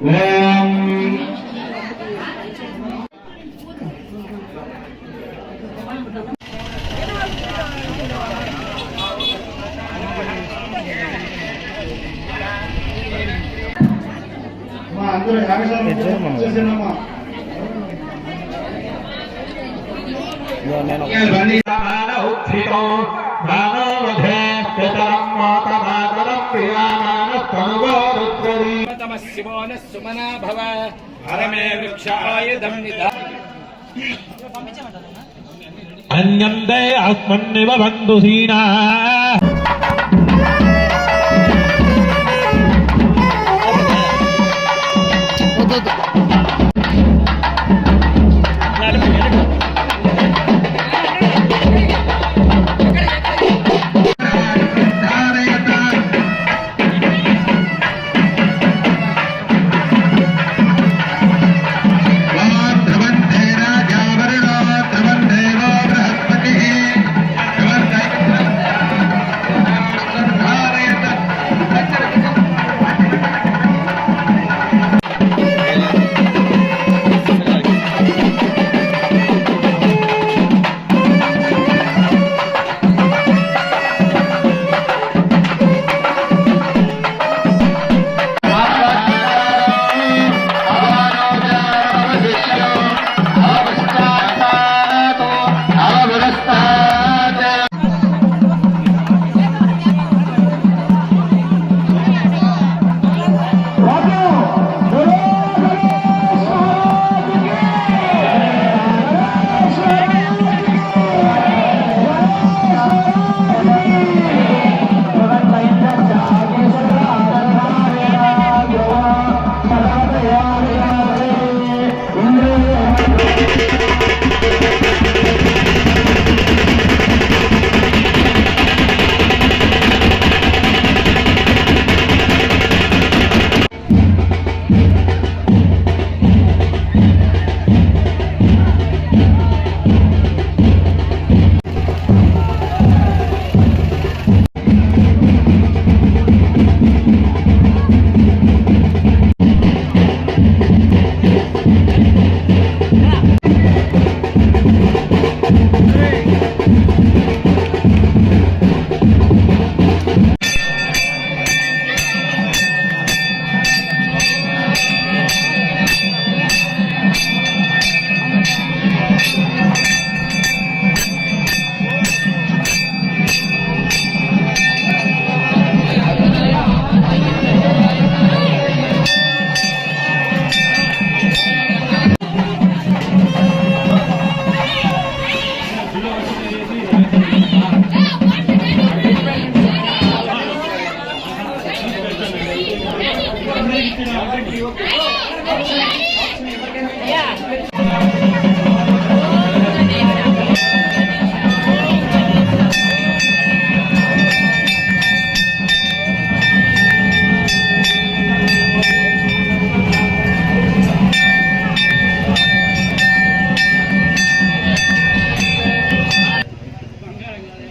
ఓం మా అందరూ యాగశాల చేసినమ్మా స్థితో దానోధే పితరం మాతమాతరం ప్రియామానస్తనుగోరుత్రీ శివో న సుమనా భవ హరమే వృక్షాయుధం నిధా అన్యందే ఆత్మన్నివ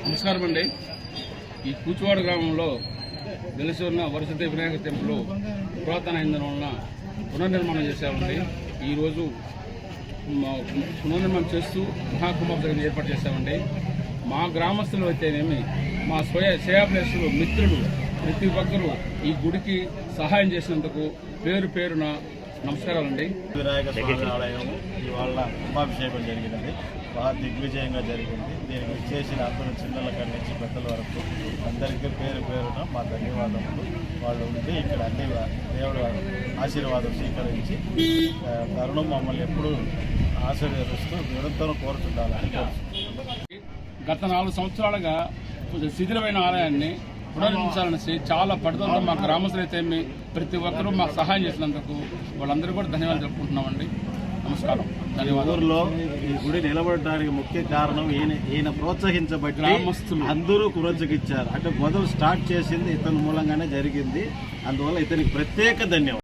నమస్కారం అండి. ఈ కూచువాడ గ్రామంలో వెలిసి ఉన్న వరుసతి వినాయక టెంపుల్ పురాతన ఇంధనం వలన పునర్నిర్మాణం చేశామండి. ఈరోజు పునర్నిర్మాణం చేస్తూ మహాకుంభోత్సవం ఏర్పాటు చేశామండి. మా గ్రామస్తులు అయితేనేమి మా స్వయ శ్రేయాభిలాషులు మిత్రులు ప్రతి ఒక్కరూ ఈ గుడికి సహాయం చేసినందుకు పేరు పేరున నమస్కారాలండి. వినాయక స్వామి ఆలయం ఇవాళ కుంభాభిషేకం జరిగినది. బాగా దిగ్విజయంగా జరిగింది. దీనికి చేసిన అందరూ చిన్నల కాడి నుంచి పెద్దల వరకు అందరికీ పేరు పేరున మా ధన్యవాదములు. వాళ్ళు ఉండి ఇక్కడ అన్ని దేవుడు ఆశీర్వాదం స్వీకరించి తరుణం మమ్మల్ని ఎప్పుడూ ఆశీర్వదిస్తూ నిరంతరం కోరుతుండాలని గత నాలుగు సంవత్సరాలుగా కొంచెం శిథిలమైన ఆలయాన్ని పునర్నిర్మించాలని చాలా పట్టుదలతో మా గ్రామస్తులు అయితే ప్రతి ఒక్కరూ మాకు సహాయం చేసినందుకు వాళ్ళందరూ కూడా ధన్యవాదాలు చెప్పుకుంటున్నామండి. నమస్కారం. ఊర్లో ఈ గుడి నిలబడడానికి ముఖ్య కారణం ఈయన ఈయన ప్రోత్సహించబట్టి గ్రామస్తులు. అందరూ కురచకిచ్చారు అంటే మొదలు స్టార్ట్ చేసింది ఇతని మూలంగానే జరిగింది. అందువల్ల ఇతనికి ప్రత్యేక ధన్యవాదాలు.